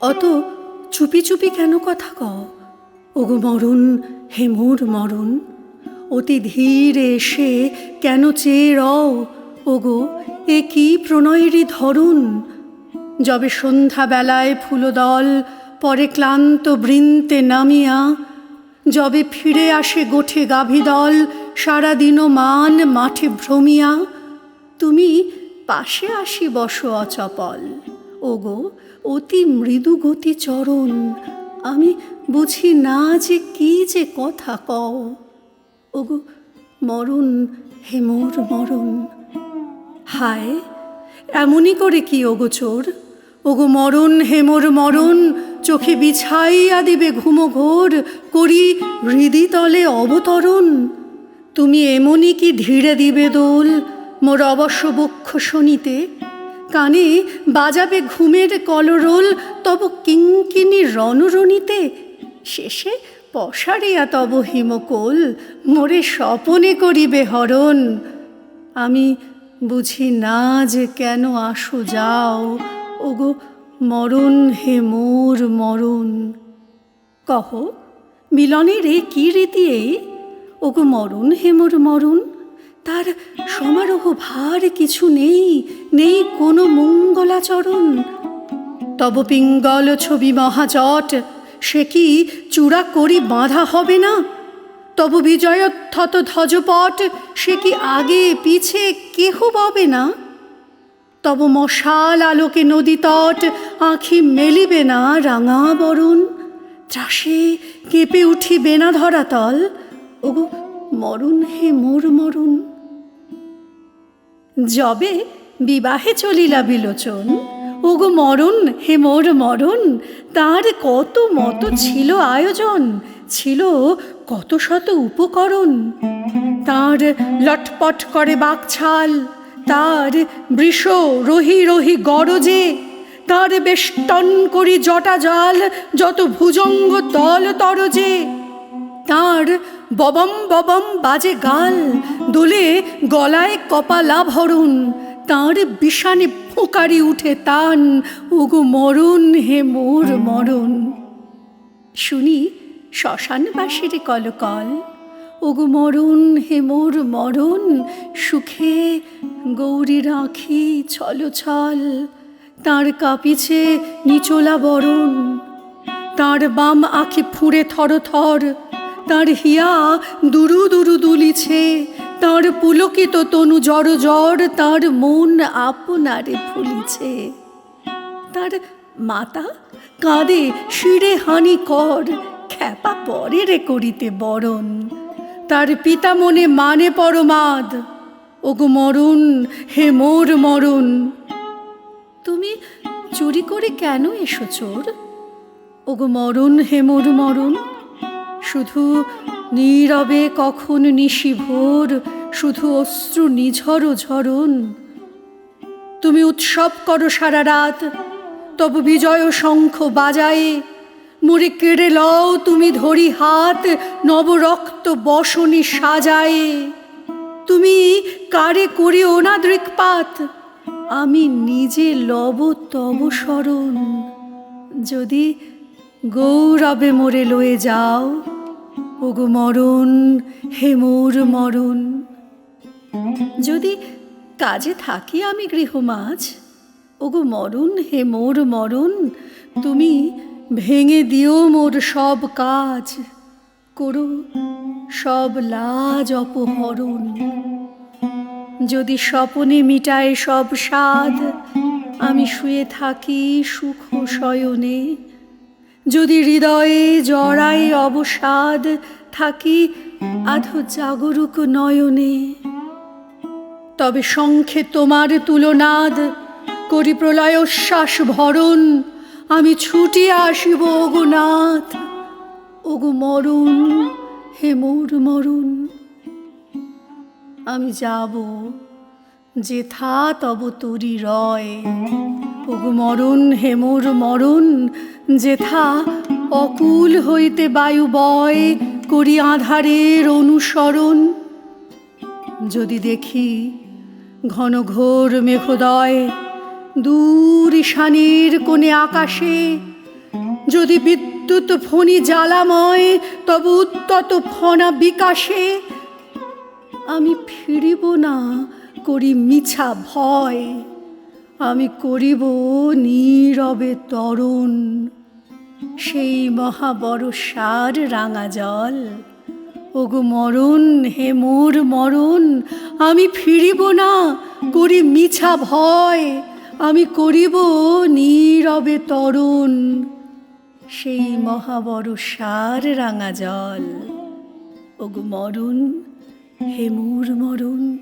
অত চুপি চুপি কেন কথা কও ওগো মরণ, হে মোর মরণ, অতি ধীরে এসে কেন চেয়ে রও? ওগো, এ কি প্রণয়েরই ধরুন যবে সন্ধ্যাবেলায় ফুলদল, পরে ক্লান্ত বৃন্তে নামিয়া, যবে ফিরে আসে গোঠে গাভীদল, সারাদিনও মান মাঠে ভ্রমিয়া, তুমি পাশে আসি বসো অচপল। ওগো, অতি মৃদু গতি চরণ, আমি বুঝি না যে কি যে কথা কও। ওগো, মরণ হে মোর মরণ। হায়, এমনই করে কি ওগো চোর? ওগো, মরণ হে মোর মরণ, চোখে বিছাইয়া দিবে ঘুমো ঘোর, করি হৃদি তলে অবতরণ। তুমি এমনই কি ধীরে দিবে দোল মোর অবশ্য বক্ষ শনিতে? কানে বাজাবে ঘুমের কলরোল, তব কিঙ্কিনি রণরণিতে? শেষে পশারিয়া তব হিমকোল, মোরে স্বপনে করিবে হরণ। আমি বুঝি না যে কেন আসো যাও, ওগো মরণ হে মোর মরণ। কহ, মিলনের এ কি রীতি এ ওগো মরণ হে মোর মরণ, তার সমারোহ ভার কিছু নেই নেই কোনো মঙ্গলাচরণ। তব পিঙ্গল ছবি মহাজট সে কি চূড়া করি বাঁধা হবে না? তব বিজয়োত্থত ধ্বজপট, সে কি আগে পিছে কেহ ববে না? তব মশাল আলোকে নদী তট, আঁখি মেলিবে না রাঙা বরণ? ত্রাসে কেঁপে উঠিবে না ধরাতল ওগো, মরণ হে মোর মরণ। যবে বিবাহে চলিলা বিলোচন। ওগো মরণ, হে মোর মরণ, তার কত মতো ছিল আয়োজন, ছিল কত শত উপকরণ। তার লটপট করে বাকছাল, তার বৃষ রহি রহি গরজে, তার বেষ্টন করি জটা জাল, যত ভুজঙ্গ তল তরজে। তার ববম ববম বাজে গাল, দোলে গলায় কপালা ভরণ তাঁর বিষানে ফোঁকারি উঠে তান, ওগো মরণ হে মোর মরণ। শুনি শ্মশানবাসীর কলকল, ওগো মরণ হে মোর মরণ, সুখে গৌরী রাখি ছল ছল তাঁর কাঁপিছে নিচোলা বরণ, তার বাম আঁখি ফুঁড়ে থর থর তার হিয়া দুরু দুরু দুলিছে তার পুলকিত তনু জড় জড় তার মন আপনারে ফুলিছে। তার মাতা কাঁদে, শিরে হানি কর, খ্যাপা পরে রে করিতে বরণ। তার পিতা মনে মানে পরমাদ, ওগো মরণ হে মোর মরণ। তুমি চুরি করে কেন এসো চোর? ওগো মরণ হে মোর মরণ, শুধু নীরবে কখন নিশি ভোর, শুধু অশ্রু নিঝর ঝরণ। তুমি উৎসব করো সারা রাত, তব বিজয় শঙ্খ বাজায়ে। মোরে কেড়ে লও তুমি ধরি হাত নবরক্ত বসনি সাজায়ে। তুমি কারে করিও না দৃকপাত, আমি নিজে লব তব স্মরণ যদি গৌরবে মোরে লয়ে যাও ওগো মরণ, হে মোর মরণ। যদি কাজে থাকি আমি গৃহমাঝ ওগো মরণ, হে মোর মরণ, তুমি ভেঙে দিও মোর সব কাজ, করো সব লাজ অপহরণ। যদি স্বপনে মিটায় সব স্বাদ, আমি শুয়ে থাকি সুখ শয়নে। যদি হৃদয়ে জড়াই অবসাদ থাকি, আধো জাগরুক নয়নে। তবে শঙ্খে তোমার তুলনাদ করি প্রলয়োশ্বাস ভরণ, আমি ছুটিয়া আসিব ওগো নাথ, ওগো মরণ হে মোর মরণ। আমি যাব, যেথা তব তরি রয়। ওগো মরণ হে মোর মরণ, যেথা অকুল হইতে বায়ু বয় করি আধারের অনুসরণ। যদি দেখি ঘন ঘোর মেঘোদয় দূর ঈশানের কোণে আকাশে, যদি বিদ্যুৎ ফণি জ্বালাময় তব উত্তত ফণা বিকাশে, আমি ফিরিব না করি মিছা ভয়। আমি করিব নীরবে তরুণ। সেই মহাবরসার রাঙা জল। ওগো মরণ হে মোর মরণ, আমি ফিরিব না, করি মিছা ভয়। আমি করিব নীরবে তরুণ। সেই মহাবরসার রাঙা জল। ওগো মরণ হে মোর মরণ।